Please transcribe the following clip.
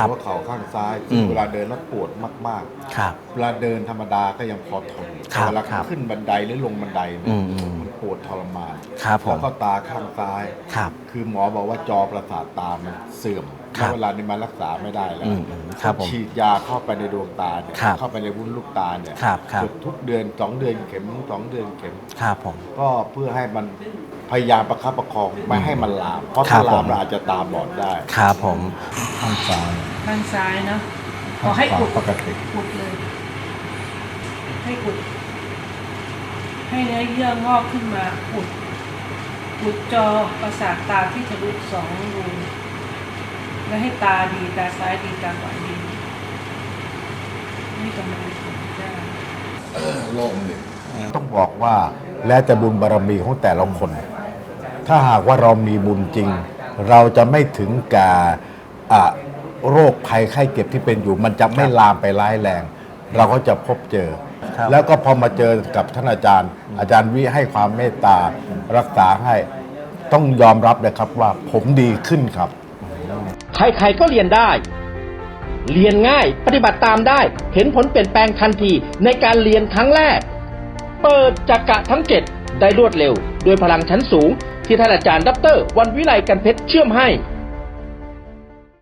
ครับหัวเข่าข้างซ้ายอืมเวลาเดินแล้วปวดมากครับ ๆ เวลาเดินธรรมดาก็ยังพอทนครับแต่เวลาครับขึ้นบันไดหรือลงบันไดเนี่ยอืมอืม มันปวดทรมานครับผมแล้วก็ตาข้างซ้าย ครับ คือหมอบอกว่าจอประสาทตามันเสื่อมครับแล้วเวลานี้มันรักษาไม่ได้แล้วอืมอืมครับผมฉีดยาเข้าไปในดวงตาเนี่ยครับเข้าไปในวุ้นลูกตาเนี่ยครับครับเกือบทุกเดือนสองเดือนเข็มสองเดือนเข็ม ครับผม ก็เพื่อให้มัน พยายามประคับประคองไม่ให้มันลาม เพราะครัถ้าบลามผม เราอาจจะตาบอดได้ครับผม ข้างซ้ายข้างซ้ายเนาะขอให้อุดปกติอุดเลย ให้อุด ให้เนื้อเยื่องอกขึ้นมาอุด อุดจอประสาทตาที่ทะลุสองรูและให้ตาดีตาซ้ายดีตาขวาดีนี่กำลังผลได้โล่งเลยต้องบอกว่าแล้วแต่บุญบารมีของแต่ละคน ถ้าหากว่าเรามีบุญจริง เราจะไม่ถึงแก่อะโรคภัยไข้เจ็บที่เป็นอยู่ มันจะไม่ลามไปร้ายแรง เราก็จะพบเจอครับแล้วก็พอมาเจอกับท่านอาจารย์ อาจารย์วิให้ความเมตตารักษาให้ต้องยอมรับเลยครับว่าผมดีขึ้นครับ ใครๆก็เรียนได้ เรียนง่ายปฏิบัติตามได้ เห็นผลเปลี่ยนแปลงทันทีในการเรียนครั้งแรก เปิดจักระทั้งเจ็ดได้รวดเร็ว ด้วยพลังชั้นสูง ที่ท่านอาจารย์ดอกเตอรวันวิไลกันเพชรเชื่อมให้